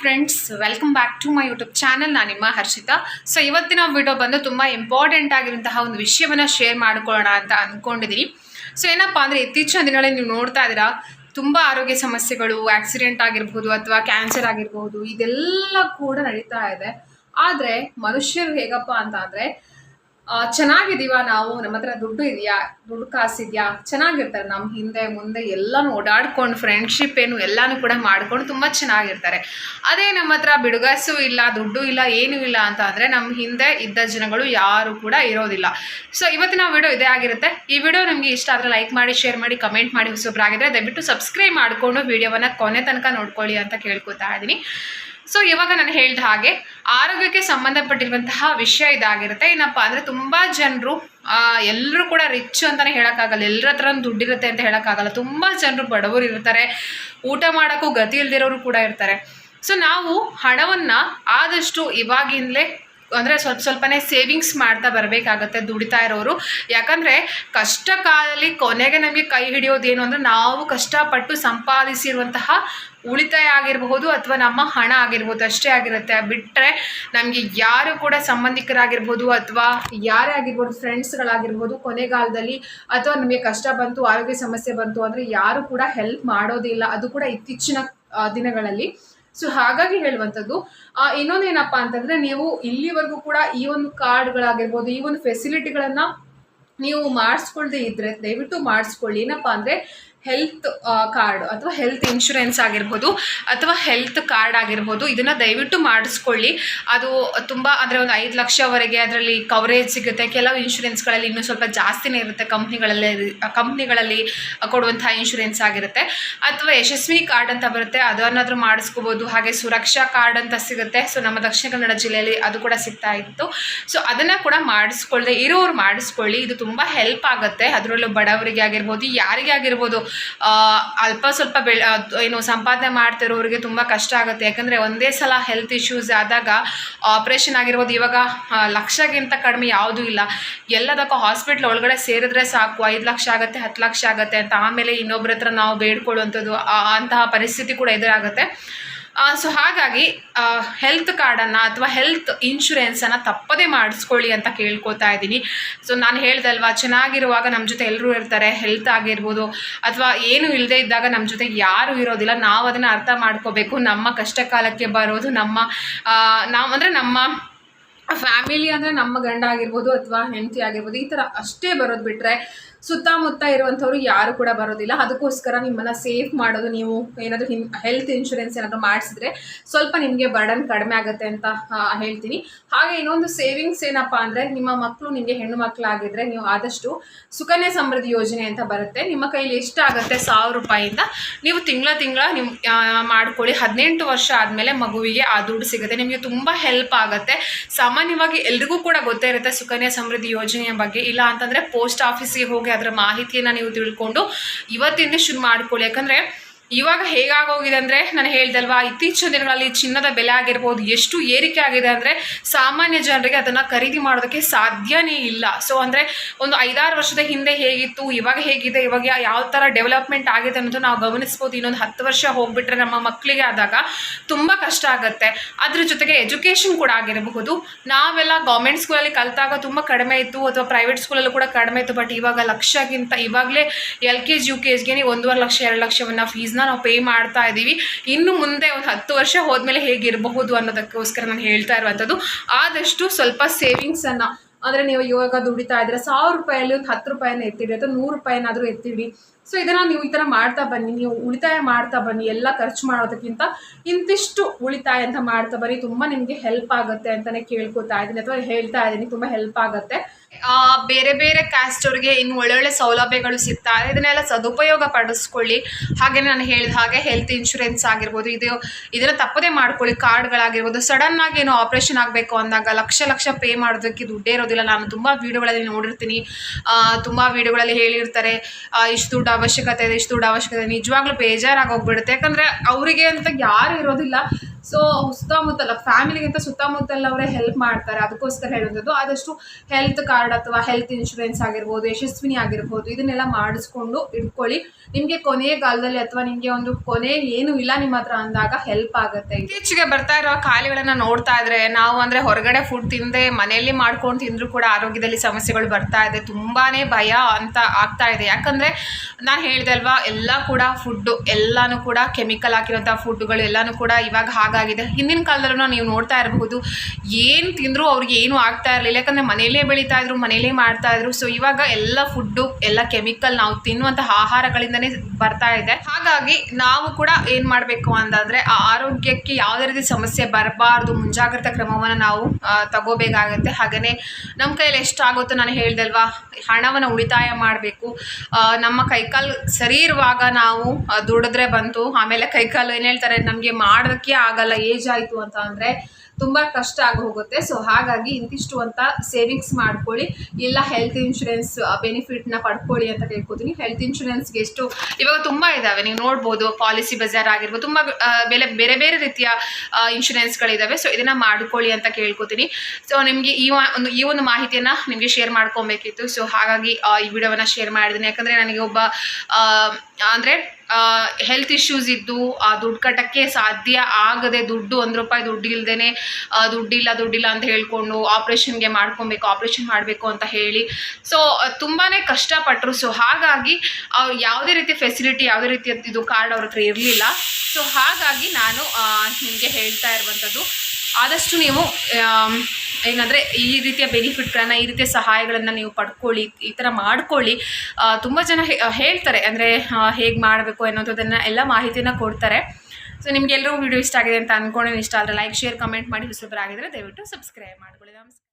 Friends welcome back to my YouTube channel ನಾನು ನಿಮ್ಮ Harshita. So ಇವತ್ತಿನ ವಿಡಿಯೋ ಬಂದು ತುಂಬ ಇಂಪಾರ್ಟೆಂಟ್ ಆಗಿರುವಂತಹ ಒಂದು ವಿಷಯವನ್ನು ಶೇರ್ ಮಾಡ್ಕೊಳ್ಳೋಣ ಅಂತ ಅಂದ್ಕೊಂಡಿದ್ದೀನಿ ಸೊ ಏನಪ್ಪ ಅಂದರೆ ಇತ್ತೀಚಿನ ದಿನಗಳಲ್ಲಿ ನೀವು ನೋಡ್ತಾ ಇದ್ದೀರಾ, ತುಂಬ ಆರೋಗ್ಯ ಸಮಸ್ಯೆಗಳು ಆಕ್ಸಿಡೆಂಟ್ ಆಗಿರ್ಬೋದು ಅಥವಾ ಕ್ಯಾನ್ಸರ್ ಆಗಿರ್ಬೋದು, ಇದೆಲ್ಲ ಕೂಡ ನಡೀತಾ ಇದೆ. ಆದರೆ ಮನುಷ್ಯರು ಹೇಗಪ್ಪ ಅಂತ ಅಂದರೆ ಆ, ಚೆನ್ನಾಗಿದೀವ ನಾವು? ನಮ್ಮ ಹತ್ರ ದುಡ್ಡು ಇದೆಯಾ? ದುಡ್ಡು ಕಾಸಿದ್ಯಾ? ಚೆನ್ನಾಗಿರ್ತಾರೆ ನಮ್ಮ ಹಿಂದೆ ಮುಂದೆ ಎಲ್ಲನೂ ಓಡಾಡ್ಕೊಂಡು ಫ್ರೆಂಡ್ಶಿಪ್ ಏನು ಎಲ್ಲನೂ ಕೂಡ ಮಾಡ್ಕೊಂಡು ತುಂಬ ಚೆನ್ನಾಗಿರ್ತಾರೆ. ಅದೇ ನಮ್ಮ ಹತ್ರ ಬಿಡುಗಾಸು ಇಲ್ಲ ದುಡ್ಡು ಇಲ್ಲ ಏನೂ ಇಲ್ಲ ಅಂತ ಅಂದರೆ ನಮ್ಮ ಹಿಂದೆ ಇದ್ದ ಜನಗಳು ಯಾರು ಕೂಡ ಇರೋದಿಲ್ಲ. ಸೊ ಇವತ್ತಿನ ವಿಡಿಯೋ ಇದೇ ಆಗಿರುತ್ತೆ. ಈ ವಿಡಿಯೋ ನಿಮಗೆ ಇಷ್ಟ ಆದರೆ ಲೈಕ್ ಮಾಡಿ ಶೇರ್ ಮಾಡಿ ಕಮೆಂಟ್ ಮಾಡಿ ಹೊಸೊಬ್ಬರಾಗಿದ್ದರೆ ದಯವಿಟ್ಟು ಸಬ್ಸ್ಕ್ರೈಬ್ ಮಾಡಿಕೊಂಡು ವಿಡಿಯೋವನ್ನು ಕೊನೆ ತನಕ ನೋಡ್ಕೊಳ್ಳಿ ಅಂತ ಕೇಳ್ಕೊತಾ ಇದ್ದೀನಿ. ಸೊ ಇವಾಗ ನಾನು ಹೇಳಿದ ಹಾಗೆ ಆರೋಗ್ಯಕ್ಕೆ ಸಂಬಂಧಪಟ್ಟಿರುವಂತಹ ವಿಷಯ ಇದಾಗಿರುತ್ತೆ. ಏನಪ್ಪ ಅಂದರೆ ತುಂಬ ಜನರು ಎಲ್ಲರೂ ಕೂಡ ರಿಚ್ ಅಂತಲೇ ಹೇಳೋಕ್ಕಾಗಲ್ಲ. ಎಲ್ಲರ ಹತ್ರ ದುಡ್ಡಿರುತ್ತೆ ಅಂತ ಹೇಳೋಕ್ಕಾಗಲ್ಲ. ತುಂಬ ಜನರು ಬಡವರು ಇರ್ತಾರೆ. ಊಟ ಮಾಡೋಕ್ಕೂ ಗತಿ ಇಲ್ದಿರೋರು ಕೂಡ ಇರ್ತಾರೆ. ಸೊ ನಾವು ಹಣವನ್ನು ಆದಷ್ಟು ಇವಾಗಿಂದಲೇ ಅಂದರೆ ಸ್ವಲ್ಪ ಸ್ವಲ್ಪನೇ ಸೇವಿಂಗ್ಸ್ ಮಾಡ್ತಾ ಬರಬೇಕಾಗತ್ತೆ ದುಡಿತಾ ಇರೋರು. ಯಾಕಂದರೆ ಕಷ್ಟ ಕಾಲದಲ್ಲಿ ಕೊನೆಗೆ ನಮಗೆ ಕೈ ಹಿಡಿಯೋದೇನು ಅಂದರೆ ನಾವು ಕಷ್ಟಪಟ್ಟು ಸಂಪಾದಿಸಿರುವಂತಹ ಉಳಿತಾಯ ಆಗಿರಬಹುದು ಅಥವಾ ನಮ್ಮ ಹಣ ಆಗಿರ್ಬೋದು ಅಷ್ಟೇ ಆಗಿರುತ್ತೆ. ಬಿಟ್ಟರೆ ನಮಗೆ ಯಾರು ಕೂಡ ಸಂಬಂಧಿಕರಾಗಿರ್ಬೋದು ಅಥವಾ ಯಾರೇ ಆಗಿರ್ಬೋದು ಫ್ರೆಂಡ್ಸ್ಗಳಾಗಿರ್ಬೋದು ಕೊನೆಗಾಲದಲ್ಲಿ ಅಥವಾ ನಮಗೆ ಕಷ್ಟ ಬಂತು, ಆರೋಗ್ಯ ಸಮಸ್ಯೆ ಬಂತು ಅಂದರೆ ಯಾರು ಕೂಡ ಹೆಲ್ಪ್ ಮಾಡೋದಿಲ್ಲ. ಅದು ಕೂಡ ಇತ್ತೀಚಿನ ದಿನಗಳಲ್ಲಿ. ಸೊ ಹಾಗಾಗಿ ಹೇಳುವಂಥದ್ದು ಇನ್ನೊಂದು ಇನ್ನೊಂದೇನಪ್ಪ ಅಂತಂದ್ರೆ ನೀವು ಇಲ್ಲಿವರೆಗೂ ಕೂಡ ಈ ಒಂದು ಕಾರ್ಡ್ಗಳಾಗಿರ್ಬೋದು, ಈ ಒಂದು ಫೆಸಿಲಿಟಿಗಳನ್ನ ನೀವು ಮಾಡಿಸ್ಕೊಳ್ದೆ ಇದ್ರೆ, ದಯವಿಟ್ಟು ಮಾಡಿಸ್ಕೊಳ್ಳಿ. ಏನಪ್ಪ ಅಂದರೆ ಹೆಲ್ತ್ ಕಾರ್ಡ್ ಅಥವಾ ಹೆಲ್ತ್ ಇನ್ಶೂರೆನ್ಸ್ ಆಗಿರ್ಬೋದು ಅಥವಾ ಹೆಲ್ತ್ ಕಾರ್ಡ್ ಆಗಿರ್ಬೋದು ಇದನ್ನು ದಯವಿಟ್ಟು ಮಾಡಿಸ್ಕೊಳ್ಳಿ. ಅದು ತುಂಬ ಅಂದರೆ ಒಂದು ಐದು ಲಕ್ಷವರೆಗೆ ಅದರಲ್ಲಿ ಕವರೇಜ್ ಸಿಗುತ್ತೆ. ಕೆಲವು ಇನ್ಶೂರೆನ್ಸ್ಗಳಲ್ಲಿ ಇನ್ನೂ ಸ್ವಲ್ಪ ಜಾಸ್ತಿನೇ ಇರುತ್ತೆ ಕಂಪ್ನಿಗಳಲ್ಲೇ ಕಂಪ್ನಿಗಳಲ್ಲಿ ಕೊಡುವಂಥ ಇನ್ಶೂರೆನ್ಸ್ ಆಗಿರುತ್ತೆ. ಅಥವಾ ಯಶಸ್ವಿ ಕಾರ್ಡ್ ಅಂತ ಬರುತ್ತೆ, ಅದನ್ನಾದರೂ ಮಾಡಿಸ್ಕೋಬೋದು. ಹಾಗೆ ಸುರಕ್ಷಾ ಕಾರ್ಡ್ ಅಂತ ಸಿಗುತ್ತೆ. ಸೊ ನಮ್ಮ ದಕ್ಷಿಣ ಕನ್ನಡ ಜಿಲ್ಲೆಯಲ್ಲಿ ಅದು ಕೂಡ ಸಿಗ್ತಾ ಇತ್ತು. ಸೊ ಅದನ್ನು ಕೂಡ ಮಾಡಿಸ್ಕೊಳ್ಳದೆ, ಇರೋರು ಮಾಡಿಸ್ಕೊಳ್ಳಿ. ಇದು ತುಂಬ ಹೆಲ್ಪ್ ಆಗುತ್ತೆ. ಅದರಲ್ಲೂ ಬಡವರಿಗೆ ಆಗಿರ್ಬೋದು, ಯಾರಿಗೆ ಆಗಿರ್ಬೋದು ಅಲ್ಪ ಸ್ವಲ್ಪ ಬೆಳೆ ಏನು ಸಂಪಾದನೆ ಮಾಡ್ತಿರೋರಿಗೆ ತುಂಬ ಕಷ್ಟ ಆಗುತ್ತೆ. ಯಾಕಂದರೆ ಒಂದೇ ಸಲ ಹೆಲ್ತ್ ಇಶ್ಯೂಸ್ ಆದಾಗ ಆಪ್ರೇಷನ್ ಆಗಿರ್ಬೋದು, ಇವಾಗ ಲಕ್ಷಗಿಂತ ಕಡಿಮೆ ಯಾವುದೂ ಇಲ್ಲ. ಎಲ್ಲದಕ್ಕೂ ಹಾಸ್ಪಿಟ್ಲ್ ಒಳಗಡೆ ಸೇರಿದ್ರೆ ಸಾಕು. ಐದು ಲಕ್ಷ ಆಗುತ್ತೆ, ಹತ್ತು ಲಕ್ಷ ಆಗುತ್ತೆ ಅಂತ. ಆಮೇಲೆ ಇನ್ನೊಬ್ಬರ ಹತ್ರ ನಾವು ಬೇಡ್ಕೊಳ್ಳುವಂಥದ್ದು ಅಂತಹ ಪರಿಸ್ಥಿತಿ ಕೂಡ ಎದುರಾಗುತ್ತೆ. ಸೊ ಹಾಗಾಗಿ ಹೆಲ್ತ್ ಕಾರ್ಡನ್ನು ಅಥವಾ ಹೆಲ್ತ್ ಇನ್ಶೂರೆನ್ಸನ್ನು ತಪ್ಪದೇ ಮಾಡಿಸ್ಕೊಳ್ಳಿ ಅಂತ ಕೇಳ್ಕೊತಾ ಇದ್ದೀನಿ. ಸೊ ನಾನು ಹೇಳ್ದಲ್ವಾ ಚೆನ್ನಾಗಿರುವಾಗ ನಮ್ಮ ಜೊತೆ ಎಲ್ಲರೂ ಇರ್ತಾರೆ ಹೆಲ್ತ್ ಆಗಿರ್ಬೋದು, ಅಥವಾ ಏನು ಇಲ್ಲದೆ ಇದ್ದಾಗ ನಮ್ಮ ಜೊತೆ ಯಾರೂ ಇರೋದಿಲ್ಲ, ನಾವು ಅದನ್ನು ಅರ್ಥ ಮಾಡ್ಕೋಬೇಕು. ನಮ್ಮ ಕಷ್ಟ ಕಾಲಕ್ಕೆ ಬರೋದು ನಮ್ಮ ನಾವು ಅಂದರೆ ನಮ್ಮ ಫ್ಯಾಮಿಲಿ ಅಂದರೆ ನಮ್ಮ ಗಂಡ ಆಗಿರ್ಬೋದು ಅಥವಾ ಹೆಂಡತಿ ಆಗಿರ್ಬೋದು, ಈ ಥರ ಅಷ್ಟೇ ಬರೋದು ಬಿಟ್ಟರೆ ಸುತ್ತಮುತ್ತ ಇರುವಂಥವ್ರು ಯಾರು ಕೂಡ ಬರೋದಿಲ್ಲ. ಅದಕ್ಕೋಸ್ಕರ ನಿಮ್ಮನ್ನು ಸೇಫ್ ಮಾಡೋದು ನೀವು ಏನಾದರೂ ಹಿನ್ ಹೆಲ್ತ್ ಇನ್ಶೂರೆನ್ಸ್ ಏನಾದರೂ ಮಾಡಿಸಿದ್ರೆ ಸ್ವಲ್ಪ ನಿಮಗೆ ಬರ್ಡನ್ ಕಡಿಮೆ ಆಗುತ್ತೆ ಅಂತ ಹೇಳ್ತೀನಿ. ಹಾಗೆ ಇನ್ನೊಂದು ಸೇವಿಂಗ್ಸ್ ಏನಪ್ಪ ಅಂದರೆ ನಿಮ್ಮ ಮಕ್ಕಳು ನಿಮಗೆ ಹೆಣ್ಣು ಮಕ್ಕಳಾಗಿದ್ದರೆ ನೀವು ಆದಷ್ಟು ಸುಕನ್ಯಾ ಸಮೃದ್ಧಿ ಯೋಜನೆ ಅಂತ ಬರುತ್ತೆ. ನಿಮ್ಮ ಕೈಲಿ ಎಷ್ಟಾಗುತ್ತೆ ಸಾವಿರ ರೂಪಾಯಿಂದ ನೀವು ತಿಂಗಳ ತಿಂಗಳ ನಿಮ್ಮ ಮಾಡ್ಕೊಳ್ಳಿ. ಹದಿನೆಂಟು ವರ್ಷ ಆದಮೇಲೆ ಮಗುವಿಗೆ ಆ ದುಡ್ಡು ಸಿಗುತ್ತೆ. ನಿಮಗೆ ತುಂಬ ಹೆಲ್ಪ್ ಆಗುತ್ತೆ. ಸಾಮಾನ್ಯವಾಗಿ ಎಲ್ರಿಗೂ ಕೂಡ ಗೊತ್ತೇ ಇರುತ್ತೆ ಸುಕನ್ಯಾ ಸಮೃದ್ಧಿ ಯೋಜನೆಯ ಬಗ್ಗೆ. ಇಲ್ಲ ಅಂತಂದರೆ ಪೋಸ್ಟ್ ಆಫೀಸಿಗೆ ಹೋಗಿ ಅದರ ಮಾಹಿತಿಯನ್ನು ನೀವು ತಿಳ್ಕೊಂಡು ಇವತ್ತಿಂದ ಶುರು ಮಾಡ್ಕೊಳ್ಳಿ. ಯಾಕಂದರೆ ಇವಾಗ ಹೇಗಾಗೋಗಿದೆ ಅಂದರೆ ನಾನು ಹೇಳ್ದಲ್ವಾ, ಇತ್ತೀಚಿನ ದಿನಗಳಲ್ಲಿ ಚಿನ್ನದ ಬೆಲೆ ಆಗಿರ್ಬೋದು, ಎಷ್ಟು ಏರಿಕೆ ಆಗಿದೆ ಅಂದರೆ ಸಾಮಾನ್ಯ ಜನರಿಗೆ ಅದನ್ನು ಖರೀದಿ ಮಾಡೋದಕ್ಕೆ ಸಾಧ್ಯನೇ ಇಲ್ಲ. ಸೊ ಅಂದರೆ ಒಂದು ಐದಾರು ವರ್ಷದ ಹಿಂದೆ ಹೇಗಿತ್ತು, ಇವಾಗ ಹೇಗಿದೆ, ಇವಾಗ ಯಾವ ಥರ ಡೆವಲಪ್ಮೆಂಟ್ ಆಗಿದೆ ಅನ್ನೋದು ನಾವು ಗಮನಿಸ್ಬೋದು. ಇನ್ನೊಂದು ಹತ್ತು ವರ್ಷ ಹೋಗ್ಬಿಟ್ರೆ ನಮ್ಮ ಮಕ್ಕಳಿಗೆ ಆದಾಗ ತುಂಬ ಕಷ್ಟ ಆಗುತ್ತೆ. ಅದ್ರ ಜೊತೆಗೆ ಎಜುಕೇಷನ್ ಕೂಡ ಆಗಿರಬಹುದು. ನಾವೆಲ್ಲ ಗೌರ್ಮೆಂಟ್ ಸ್ಕೂಲಲ್ಲಿ ಕಲಿತಾಗ ತುಂಬ ಕಡಿಮೆ ಇತ್ತು, ಅಥವಾ ಪ್ರೈವೇಟ್ ಸ್ಕೂಲಲ್ಲೂ ಕೂಡ ಕಡಿಮೆ ಇತ್ತು ಬಟ್ ಇವಾಗ ಲಕ್ಷಕ್ಕಿಂತ, ಇವಾಗಲೇ L K G U K ಜಿಗೆ ಒಂದೂವರೆ ಲಕ್ಷ, ಎರಡು ಲಕ್ಷವನ್ನು ಫೀಸ್ನ ನಾವು ಪೇ ಮಾಡ್ತಾ ಇದ್ದೀವಿ. ಇನ್ನು ಮುಂದೆ ಒಂದು ಹತ್ತು ವರ್ಷ ಹೋದ್ಮೇಲೆ ಹೇಗಿರಬಹುದು ಅನ್ನೋದಕ್ಕೋಸ್ಕರ ನಾನು ಹೇಳ್ತಾ ಇರುವಂಥದ್ದು. ಆದಷ್ಟು ಸ್ವಲ್ಪ ಸೇವಿಂಗ್ಸನ್ನು, ಅಂದರೆ ನೀವು ಇವಾಗ ದುಡಿತಾ ಇದ್ರೆ ಸಾವಿರ ರೂಪಾಯಲ್ಲಿ ಒಂದು ಹತ್ತು ರೂಪಾಯಿನ ಎತ್ತಿಡಿ, ಅಥವಾ ನೂರು ರೂಪಾಯಿನಾದರೂ ಎತ್ತಿಡಿ. ಸೊ ಇದನ್ನು ನೀವು ಈ ಥರ ಮಾಡ್ತಾ ಬನ್ನಿ, ನೀವು ಉಳಿತಾಯ ಮಾಡ್ತಾ ಬನ್ನಿ, ಎಲ್ಲ ಖರ್ಚು ಮಾಡೋದಕ್ಕಿಂತ ಇಂತಿಷ್ಟು ಉಳಿತಾಯ ಅಂತ ಮಾಡ್ತಾ ಬನ್ನಿ. ತುಂಬ ನಿಮಗೆ ಹೆಲ್ಪ್ ಆಗುತ್ತೆ ಅಂತಲೇ ಕೇಳ್ಕೊತಾ ಇದ್ದೀನಿ ಅಥವಾ ಹೇಳ್ತಾ ಇದ್ದೀನಿ, ತುಂಬ ಹೆಲ್ಪ್ ಆಗುತ್ತೆ. ಬೇರೆ ಬೇರೆ ಕ್ಯಾಸ್ಟ್ ಅವ್ರಿಗೆ ಇನ್ನು ಒಳ್ಳೊಳ್ಳೆ ಸೌಲಭ್ಯಗಳು ಸಿಗ್ತಾ ಇದೆ. ಇದನ್ನೆಲ್ಲ ಸದುಪಯೋಗ ಪಡಿಸ್ಕೊಳ್ಳಿ. ಹಾಗೆ ನಾನು ಹೇಳಿದ ಹಾಗೆ ಹೆಲ್ತ್ ಇನ್ಶೂರೆನ್ಸ್ ಆಗಿರ್ಬೋದು, ಇದು, ಇದನ್ನು ತಪ್ಪದೇ ಮಾಡ್ಕೊಳ್ಳಿ. ಕಾರ್ಡ್ಗಳಾಗಿರ್ಬೋದು ಸಡನ್ ಆಗಿ ಏನೋ ಆಪ್ರೇಷನ್ ಆಗಬೇಕು ಅಂದಾಗ ಲಕ್ಷ ಲಕ್ಷ ಪೇ ಮಾಡೋದಕ್ಕೆ ದುಡ್ಡೇ ಇರೋದಿಲ್ಲ. ನಾನು ತುಂಬ ವೀಡಿಯೋಗಳಲ್ಲಿ ನೋಡಿರ್ತೀನಿ. ತುಂಬ ವೀಡಿಯೋಗಳಲ್ಲಿ ಹೇಳಿರ್ತಾರೆ ಇಷ್ಟು ದುಡ್ಡು ಅವಶ್ಯಕತೆ ಇದೆ ಇಷ್ಟು ದುಡ್ಡು ಅವಶ್ಯಕತೆ ನಿಜವಾಗ್ಲೂ ಬೇಜಾರಾಗಿ ಹೋಗ್ಬಿಡುತ್ತೆ. ಯಾಕಂದ್ರೆ ಅವರಿಗೆ ಅಂತ ಯಾರು ಇರೋದಿಲ್ಲ. ಸೊ ಸುತ್ತಮುತ್ತಲ, ಫ್ಯಾಮಿಲಿಗಿಂತ ಸುತ್ತಮುತ್ತಲವರೇ ಹೆಲ್ಪ್ ಮಾಡ್ತಾರೆ. ಅದಕ್ಕೋಸ್ಕರ ಹೇಳುವಂಥದ್ದು, ಆದಷ್ಟು ಹೆಲ್ತ್ ಕಾರ್ಡ್ ಅಥವಾ ಹೆಲ್ತ್ ಇನ್ಶೂರೆನ್ಸ್ ಆಗಿರ್ಬೋದು, ಯಶಸ್ವಿನಿ ಆಗಿರ್ಬೋದು, ಇದನ್ನೆಲ್ಲ ಮಾಡಿಸ್ಕೊಂಡು ಇಟ್ಕೊಳ್ಳಿ. ನಿಮಗೆ ಕೊನೆಯ ಕಾಲದಲ್ಲಿ ಅಥವಾ ನಿಮಗೆ ಒಂದು ಕೊನೆ ಏನು ಇಲ್ಲ, ನಿಮ್ಮ ಹತ್ರ ಅಂದಾಗ ಹೆಲ್ಪ್ ಆಗುತ್ತೆ. ಇತ್ತೀಚೆಗೆ ಬರ್ತಾ ಇರೋ ಖಾಲಿಗಳನ್ನು ನೋಡ್ತಾ ಇದ್ರೆ, ನಾವು ಅಂದರೆ ಹೊರಗಡೆ ಫುಡ್ ತಿಂದೆ ಮನೆಯಲ್ಲಿ ಮಾಡ್ಕೊಂಡು ತಿಂದರೂ ಕೂಡ ಆರೋಗ್ಯದಲ್ಲಿ ಸಮಸ್ಯೆಗಳು ಬರ್ತಾ ಇದೆ. ತುಂಬಾ ಭಯ ಅಂತ ಆಗ್ತಾ ಇದೆ. ಯಾಕಂದರೆ ನಾನು ಹೇಳಿದೆ ಅಲ್ವಾ, ಎಲ್ಲ ಕೂಡ ಫುಡ್ಡು ಎಲ್ಲಾನು ಕೂಡ ಕೆಮಿಕಲ್ ಹಾಕಿರೋಂಥ ಫುಡ್ಗಳು ಎಲ್ಲಾನು ಕೂಡ ಇವಾಗ ಹಾಗಾಗಿದೆ. ಹಿಂದಿನ ಕಾಲದಲ್ಲೂ ನೀವು ನೋಡ್ತಾ ಇರಬಹುದು, ಏನು ತಿಂದರೂ ಅವ್ರಿಗೆ ಏನು ಆಗ್ತಾ ಇರಲಿಲ್ಲ. ಯಾಕಂದರೆ ಮನೆಯಲ್ಲೇ ಬೆಳೀತಾ ಇದ್ರು, ಮನೆಯಲ್ಲೇ ಮಾಡ್ತಾ ಇದ್ರು. ಸೊ ಇವಾಗ ಎಲ್ಲ ಫುಡ್ಡು ಎಲ್ಲ ಕೆಮಿಕಲ್ ನಾವು ತಿನ್ನುವಂಥ ಆಹಾರಗಳಿಂದನೇ ಬರ್ತಾ ಇದೆ. ಹಾಗಾಗಿ ನಾವು ಕೂಡ ಏನು ಮಾಡಬೇಕು ಅಂತಂದರೆ ಆ ಆರೋಗ್ಯಕ್ಕೆ ಯಾವುದೇ ರೀತಿ ಸಮಸ್ಯೆ ಬರಬಾರ್ದು, ಮುಂಜಾಗ್ರತಾ ಕ್ರಮವನ್ನು ನಾವು ತಗೋಬೇಕಾಗತ್ತೆ. ಹಾಗೆಯೇ ನಮ್ಮ ಕೈಯಲ್ಲಿ ಎಷ್ಟಾಗುತ್ತೋ ನಾನು ಹೇಳ್ದಲ್ವಾ, ಹಣವನ್ನು ಉಳಿತಾಯ ಮಾಡಬೇಕು. ನಮ್ಮ ಕೈಕಾಲು ಸರಿ ಇರುವಾಗ ನಾವು ದುಡಿದ್ರೆ ಬಂತು. ಆಮೇಲೆ ಕೈಕಾಲು ಏನು ಹೇಳ್ತಾರೆ, ನಮಗೆ ಮಾಡೋದಕ್ಕೆ ಆಗಲ್ಲ ಏಜ್ ಆಯಿತು ಅಂತ ಅಂದರೆ ತುಂಬ ಕಷ್ಟ ಆಗಿ ಹೋಗುತ್ತೆ. ಸೊ ಹಾಗಾಗಿ ಇಂತಿಷ್ಟು ಅಂತ ಸೇವಿಂಗ್ಸ್ ಮಾಡ್ಕೊಳ್ಳಿ. ಇಲ್ಲ ಹೆಲ್ತ್ ಇನ್ಶೂರೆನ್ಸ್ ಬೆನಿಫಿಟ್ನ ಪಡ್ಕೊಳ್ಳಿ ಅಂತ ಕೇಳ್ಕೊತೀನಿ. ಹೆಲ್ತ್ ಇನ್ಶೂರೆನ್ಸ್ಗೆ ಎಷ್ಟು, ಇವಾಗ ತುಂಬ ಇದ್ದಾವೆ ನೀವು ನೋಡ್ಬೋದು ಪಾಲಿಸಿ ಬಜಾರ್ ಆಗಿರ್ಬೋದು, ತುಂಬ ಬೆಲೆ, ಬೇರೆ ಬೇರೆ ರೀತಿಯ ಇನ್ಶೂರೆನ್ಸ್ಗಳಿದ್ದಾವೆ ಸೊ ಇದನ್ನು ಮಾಡ್ಕೊಳ್ಳಿ ಅಂತ ಕೇಳ್ಕೊತೀನಿ. ಸೊ ನಿಮಗೆ ಈ ಒಂದು ಈ ಒಂದು ಮಾಹಿತಿಯನ್ನು ನಿಮಗೆ ಶೇರ್ ಮಾಡ್ಕೊಬೇಕಿತ್ತು. ಸೊ ಹಾಗಾಗಿ ಈ ವಿಡಿಯೋವನ್ನು ಶೇರ್ ಮಾಡಿದ್ದೀನಿ. ಯಾಕಂದರೆ ನನಗೆ ಒಬ್ಬ ಅಂದರೆ ಹೆಲ್ತ್ ಇಶ್ಯೂಸ್ ಇದ್ದು, ಆ ದುಡ್ಡು ಕಟ್ಟಕ್ಕೆ ಸಾಧ್ಯ ಆಗದೆ ದುಡ್ಡು, ಒಂದು ರೂಪಾಯಿ ದುಡ್ಡು ಇಲ್ಲದೇ ದುಡ್ಡಿಲ್ಲ ದುಡ್ಡಿಲ್ಲ ಅಂತ ಹೇಳ್ಕೊಂಡು ಆಪ್ರೇಷನ್ಗೆ ಮಾಡ್ಕೊಬೇಕು ಆಪ್ರೇಷನ್ ಮಾಡಬೇಕು ಅಂತ ಹೇಳಿ. ಸೊ ತುಂಬಾ ಕಷ್ಟಪಟ್ಟರು ಸೊ ಹಾಗಾಗಿ ಯಾವುದೇ ರೀತಿ ಫೆಸಿಲಿಟಿ ಯಾವುದೇ ರೀತಿಯದ್ದು ಇದು ಕಾರ್ಡ್ ಅವ್ರ ಹತ್ರ ಇರಲಿಲ್ಲ. ಸೊ ಹಾಗಾಗಿ ನಾನು ನಿಮಗೆ ಹೇಳ್ತಾ ಇರುವಂಥದ್ದು ಆದಷ್ಟು ನೀವು ಏನಂದರೆ ಈ ರೀತಿಯ ಬೆನಿಫಿಟ್ಗಳನ್ನು ಈ ರೀತಿಯ ಸಹಾಯಗಳನ್ನು ನೀವು ಪಡ್ಕೊಳ್ಳಿ, ಈ ಥರ ಮಾಡ್ಕೊಳ್ಳಿ. ತುಂಬ ಜನ ಹೇಳ್ತಾರೆ. ಅಂದರೆ ಹೇಗೆ ಮಾಡಬೇಕು ಅನ್ನೋದನ್ನು ಎಲ್ಲ ಮಾಹಿತಿನ ಕೊಡ್ತಾರೆ. ಸೊ ನಿಮ್ಗೆ ಎಲ್ಲರೂ ವಿಡಿಯೋ ಇಷ್ಟ ಆಗಿದೆ ಅಂತ ಅಂದ್ಕೊಂಡು ಇಷ್ಟ ಆದರೆ ಲೈಕ್ ಶೇರ್ ಕಮೆಂಟ್ ಮಾಡಿ. ಹೊಸಬರಾಗಿದ್ದರೆ ದಯವಿಟ್ಟು ಸಬ್ಸ್ಕ್ರೈಬ್ ಮಾಡ್ಕೊಳ್ಳಿ. ನಮಸ್ಕಾರ.